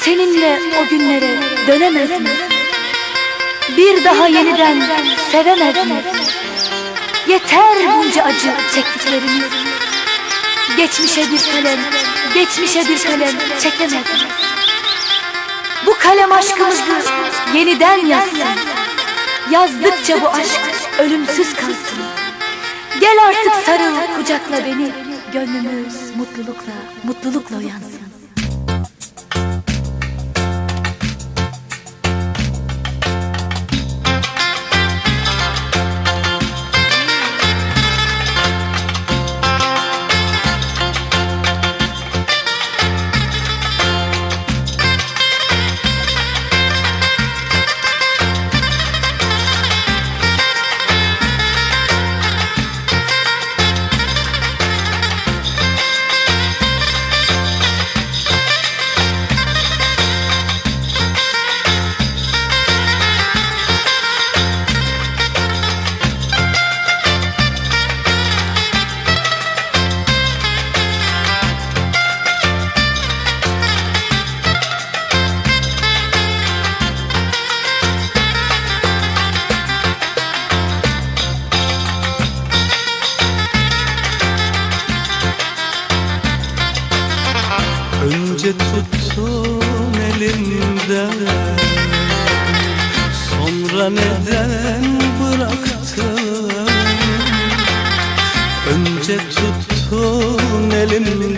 Seninle o günlere dönemez mi? Bir daha yeniden sevemez mi? Yeter bunca acı çektiklerimiz. Geçmişe bir kalem, geçmişe bir kalem çekemez mi? Bu kalem aşkımızı yeniden yazsın. Yazdıkça bu aşk ölümsüz kalsın. Gel artık sarıl kucakla beni. Gönlümüz mutlulukla, mutlulukla uyansın. Önce tuttun elimden Sonra neden bıraktın? Önce tuttun elimden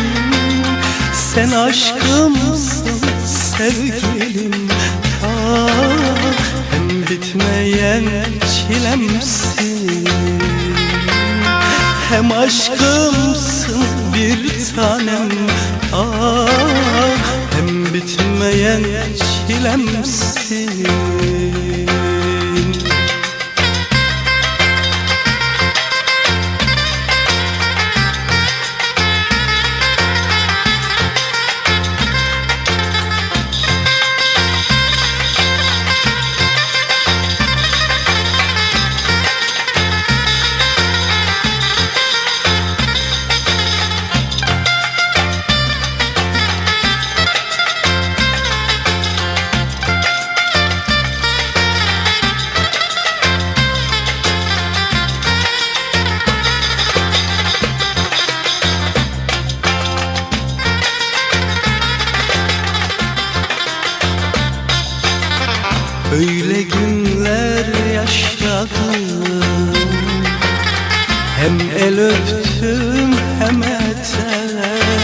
Sen aşkımsın sevgilim. Ah, Hem bitmeyen çilemsin. Hem aşkımsın bir tanem. Ah, Hem bitmeyen çilemsin günler yaşadım. Hem el öptüm hem etek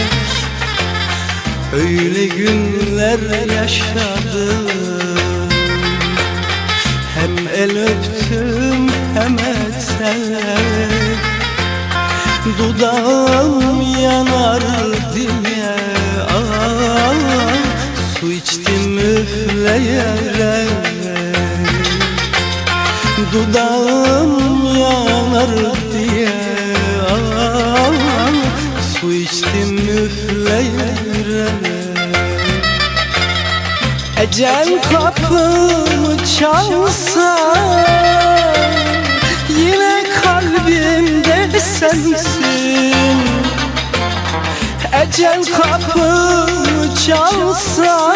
Öyle günler yaşadım. Hem el öptüm hem etek Dudağım yanar diye ah, Su içtim üfleyerek Dudağım yanar diye Su içtim üfleyerek. Ecel kapımı çalsa Yine kalbimde sensin. Ecel kapımı çalsa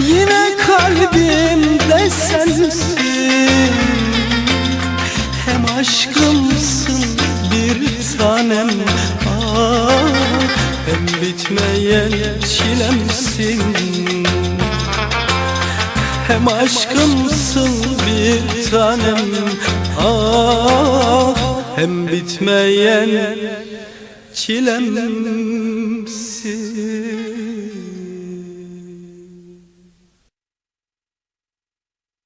Yine kalbimde sensin. Hem aşkımsın bir tanem ah, Hem bitmeyen çilemsin. Hem aşkımsın bir tanem ah, Hem bitmeyen çilem